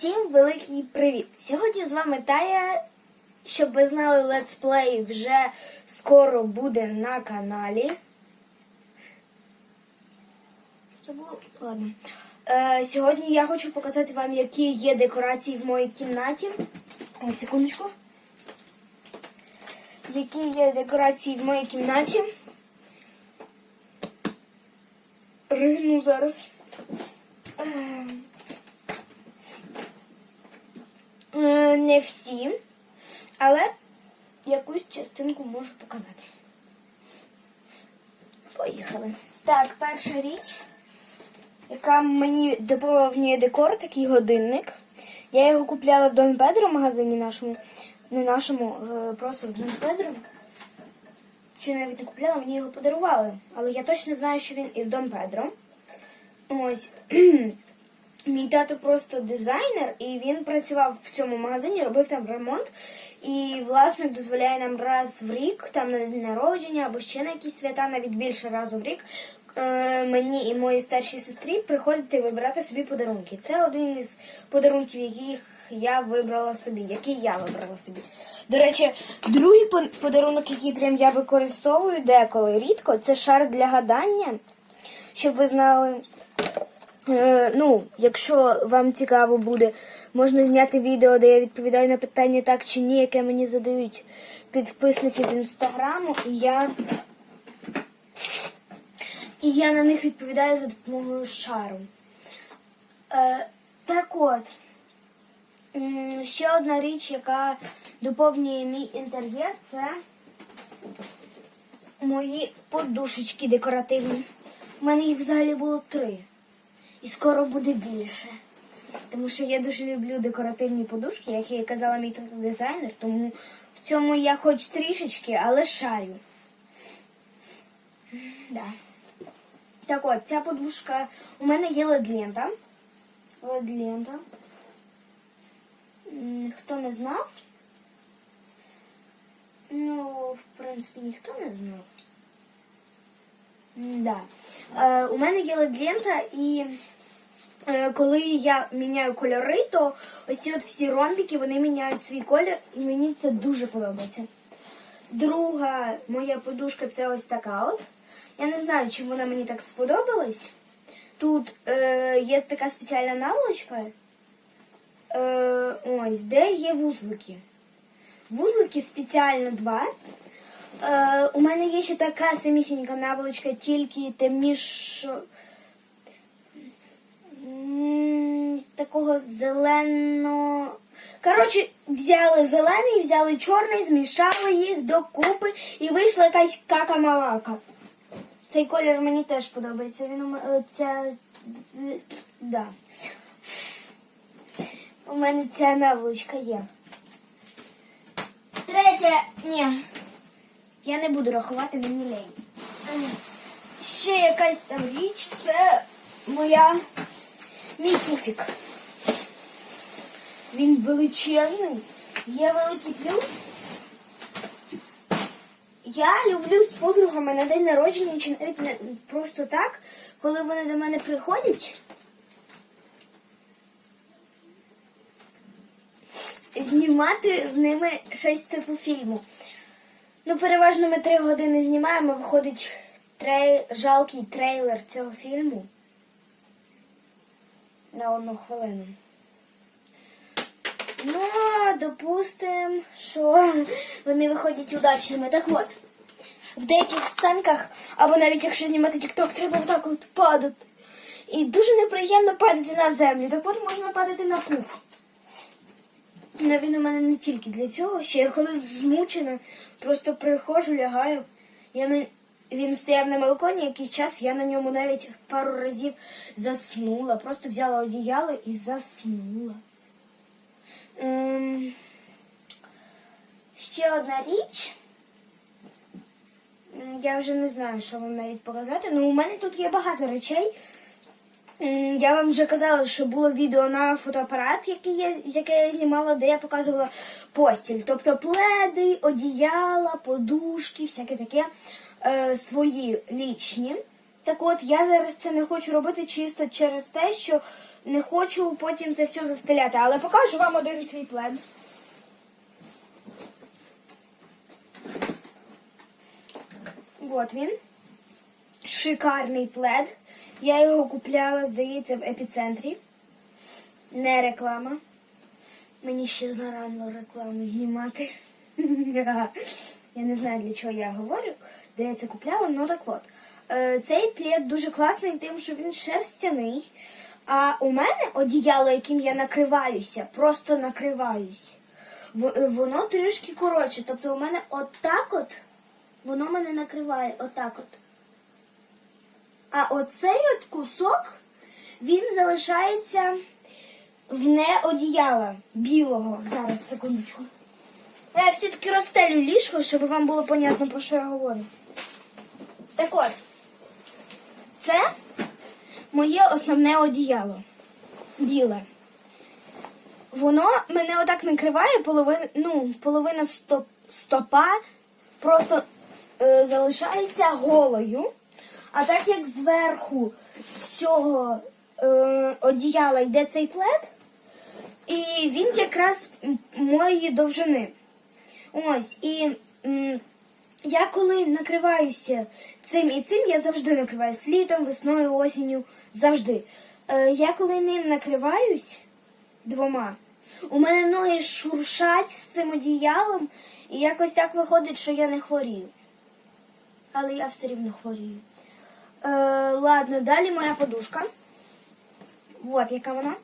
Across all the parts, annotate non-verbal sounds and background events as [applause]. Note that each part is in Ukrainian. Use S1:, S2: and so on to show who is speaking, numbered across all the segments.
S1: Усім великий привіт! Сьогодні з вами Тая. Щоб ви знали, летсплей вже скоро буде на каналі. Це було ладно. Е, сьогодні я хочу показати вам, які є декорації в моїй кімнаті. О, секундочку. Які є декорації в моїй кімнаті. Ригну зараз. Е, Не всі, але якусь частинку можу показати. Поїхали. Так, перша річ, яка мені доповнює декор, такий годинник. Я його купляла в Дон Педро магазині нашому, не нашому, е, просто в Дон Педро. Чи навіть не купляла, мені його подарували. Але я точно знаю, що він із Дон Педро. Ось. [clears throat] Мій тато просто дизайнер, і він працював в цьому магазині, робив там ремонт. І власник дозволяє нам раз в рік, там на день народження або ще на якісь свята, навіть більше разу в рік, е, мені і моїй старшій сестрі приходити вибирати собі подарунки. Це один із подарунків, яких я вибрала собі, який я вибрала собі. До речі, другий подарунок, який прям я використовую деколи рідко, це шар для гадання. Щоб ви знали, Е, ну, якщо вам цікаво буде, можна зняти відео, де я відповідаю на питання так чи ні, яке мені задають підписники з інстаграму, і я, і я на них відповідаю за допомогою шару. Е, так от, ще одна річ, яка доповнює мій інтер'єр, це мої подушечки декоративні. У мене їх взагалі було три. І скоро буде більше. Тому що я дуже люблю декоративні подушки, як я казала мій тато дизайнер, тому в цьому я хоч трішечки, але шарю. Да. Так от, ця подушка. У мене є ледлента. Ледлента. Хто не знав? Ну, в принципі, ніхто не знав. Да. Е, у мене є ледлента і коли я міняю кольори, то ось ці от всі ромбики вони міняють свій колір, і мені це дуже подобається. Друга моя подушка це ось така от. Я не знаю, чим вона мені так сподобалась. Тут е, є така спеціальна наволочка. Е, ось, де є вузлики. Вузлики спеціально два. Е, у мене є ще така самісінька наволочка, тільки темнішо. М, Такого зелено. Коротше, взяли зелений, взяли чорний, змішали їх докупи і вийшла якась кака-малака. Цей колір мені теж подобається. Він мене ця. Да. У мене ця наволочка є. Третє. Ні. Я не буду рахувати мені лень. Ще якась там річ, це моя мій пуфік. Він величезний. Є великий плюс. Я люблю з подругами на день народження, чи навіть не просто так, коли вони до мене приходять. Знімати з ними щось типу фільму. Ну, переважно ми три години знімаємо, виходить трей... жалкий трейлер цього фільму на одну хвилину. Ну, допустимо, що вони виходять удачними. Так от, в деяких сценках, або навіть якщо знімати TikTok, треба отак от падати. І дуже неприємно падати на землю. Так от можна падати на пуф. Ну, він у мене не тільки для цього, ще я коли змучена, просто приходжу, лягаю. Я на... Він стояв на балконі якийсь час, я на ньому навіть пару разів заснула. Просто взяла одіяло і заснула. Ем... Ще одна річ. Я вже не знаю, що вам навіть показати. Ну, у мене тут є багато речей. Я вам вже казала, що було відео на фотоапарат, який я, яке я знімала, де я показувала постіль. Тобто пледи, одіяла, подушки, всяке таке е, свої лічні. Так от, я зараз це не хочу робити чисто через те, що не хочу потім це все застеляти. Але покажу вам один свій плед. От він. Шикарний плед. Я його купляла, здається, в епіцентрі. Не реклама. Мені ще зарано рекламу знімати. [laughs] Я не знаю, для чого я говорю, де я це купляла, ну так от. Е, Цей плед дуже класний тим, що він шерстяний. А у мене одіяло, яким я накриваюся, просто накриваюсь. Е, Воно трішки коротше. Тобто у мене отак от, воно мене накриває отак от. А оцей от кусок, він залишається вне одіяла білого. Зараз, секундочку. Я все-таки розстелю ліжко, щоб вам було понятно, про що я говорю. Так от, це моє основне одіяло. Біле. Воно мене отак накриває, половина, ну, половина стоп, стопа просто е, залишається голою. А так як зверху цього е, одіяла йде цей плед, і він якраз моєї довжини. Ось, і м, я коли накриваюся цим і цим, я завжди накриваюсь літом, весною, осінню, завжди. Е, я коли ним накриваюсь двома, у мене ноги шуршать з цим одіялом, і якось так виходить, що я не хворію. Але я все рівно хворію. Е, ладно, далі моя подушка. От яка вона.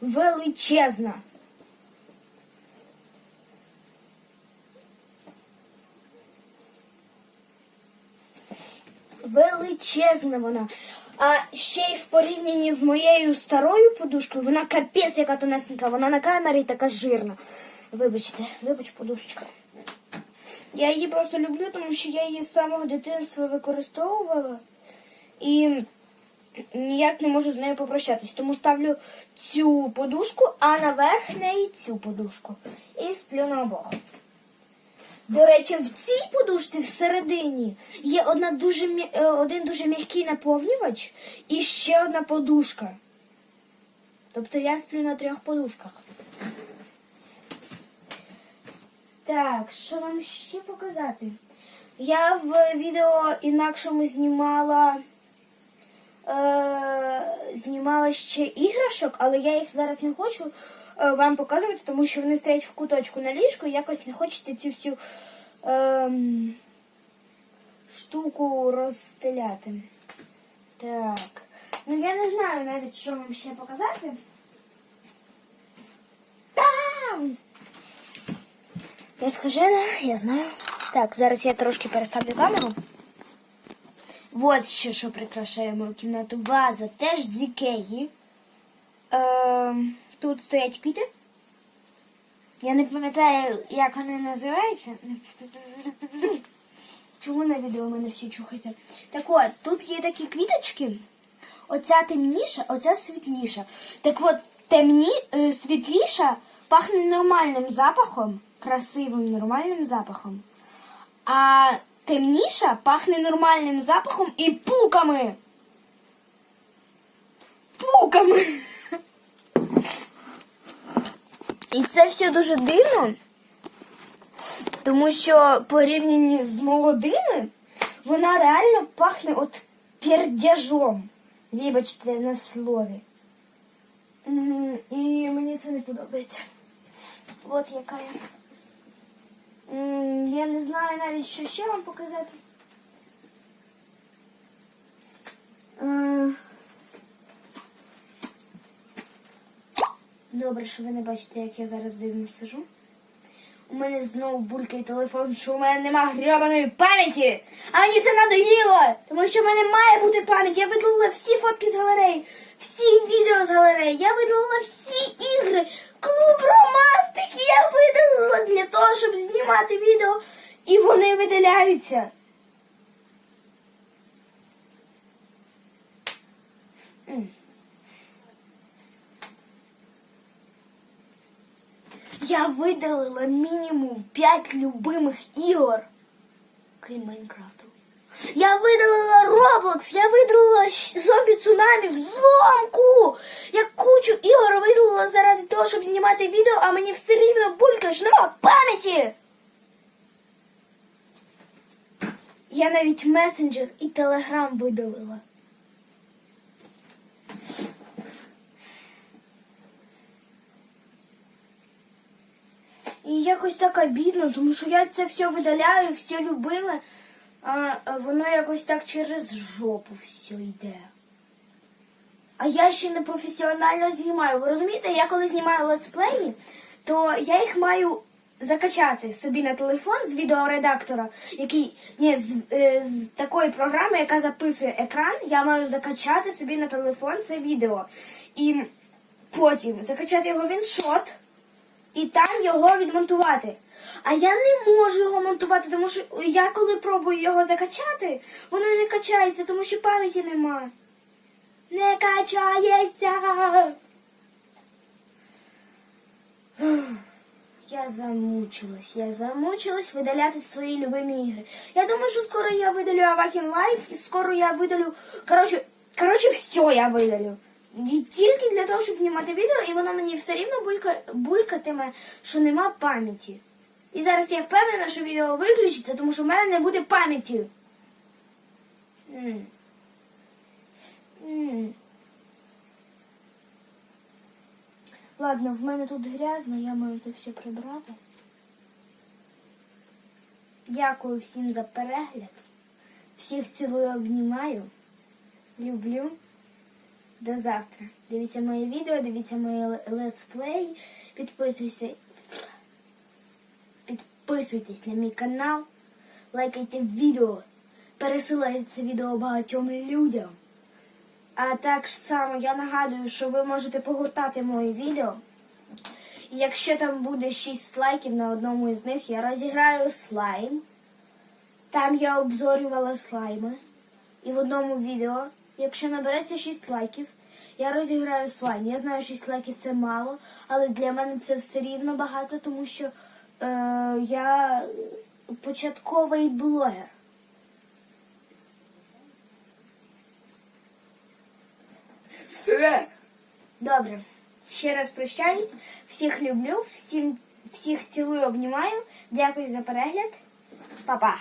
S1: Величезна. Величезна вона. А ще й в порівнянні з моєю старою подушкою, вона капець яка тонесенька, вона на камері така жирна. Вибачте, вибач, подушечка. Я її просто люблю, тому що я її з самого дитинства використовувала і ніяк не можу з нею попрощатись. Тому ставлю цю подушку, а наверх неї цю подушку. І сплю на обох. До речі, в цій подушці всередині є одна дуже, е, один дуже м'який наповнювач і ще одна подушка. Тобто я сплю на трьох подушках. Так, що вам ще показати? Я в відео інакшому знімала. Е, знімала ще іграшок, але я їх зараз не хочу вам показувати, тому що вони стоять в куточку на ліжку і якось не хочеться цю всю ем, штуку розстеляти. Так. Ну я не знаю навіть, що вам ще показати. Там! Я скажена, я знаю. Так, зараз я трошки переставлю камеру. Вот ще що прикрашає мою кімнату. Ваза теж з Ікеї. Ем, тут стоять квіти. Я не пам'ятаю, як вони називаються. Чому на відео у мене всі чухаються? Так от, тут є такі квіточки. Оця темніша, оця світліша. Так от, темні, е, світліша пахне нормальним запахом, красивим нормальним запахом. А темніша пахне нормальним запахом і пуками. Пуками. І це все дуже дивно, тому що порівняні з молодими, вона реально пахне от пердяжом. Вибачте на слові. І мені це не подобається. От яка я. Я не знаю навіть, що ще вам показати. Добре, що ви не бачите, як я зараз дивно сижу. У мене знову булькає телефон, що у мене нема грьобаної пам'яті. А мені це надоїло, тому що в мене має бути пам'ять. Я видалила всі фотки з галереї, всі відео з галереї, я видалила всі ігри, клуб романтики я видалила для того, щоб знімати відео, і вони видаляються. Я видалила мінімум 5 любимих ігор, крім Майнкрафту. Я видалила Roblox, я видалила зомбі цунамі в зломку. Я кучу ігор видалила заради того, щоб знімати відео, а мені все рівно булька ж нема пам'яті. Я навіть месенджер і телеграм видалила. Якось так обідно, тому що я це все видаляю, все любиме, а воно якось так через жопу все йде. А я ще не професіонально знімаю. Ви розумієте, я коли знімаю летсплеї, то я їх маю закачати собі на телефон з відеоредактора, який ні, з, е, з такої програми, яка записує екран, я маю закачати собі на телефон це відео. І потім закачати його в іншот і там його відмонтувати. А я не можу його монтувати, тому що я коли пробую його закачати, воно не качається, тому що пам'яті нема. Не качається. Я замучилась, я замучилась видаляти свої любимі ігри. Я думаю, що скоро я видалю Awaken Life і скоро я видалю. Коротше, коротше, все я видалю. Тільки для того, щоб знімати відео, і воно мені все рівно булька, булькатиме, що нема пам'яті. І зараз я впевнена, що відео виключиться, тому що в мене не буде пам'яті. Ладно, в мене тут грязно, я маю це все прибрати. Дякую всім за перегляд. Всіх цілую, обнімаю. Люблю. До завтра. Дивіться мої відео, дивіться мої летсплеї. Підписуйся. Підписуйтесь на мій канал. Лайкайте відео. Пересилайте це відео багатьом людям. А так само я нагадую, що ви можете погортати мої відео. І якщо там буде 6 лайків на одному із них, я розіграю слайм. Там я обзорювала слайми. І в одному відео, якщо набереться 6 лайків, я розіграю слайм. Я знаю, 6 лайків це мало, але для мене це все рівно багато, тому що е, я початковий блогер. Добре. Ще раз прощаюсь. Всіх люблю, всім, всіх цілую, обнімаю. Дякую за перегляд. Па-па.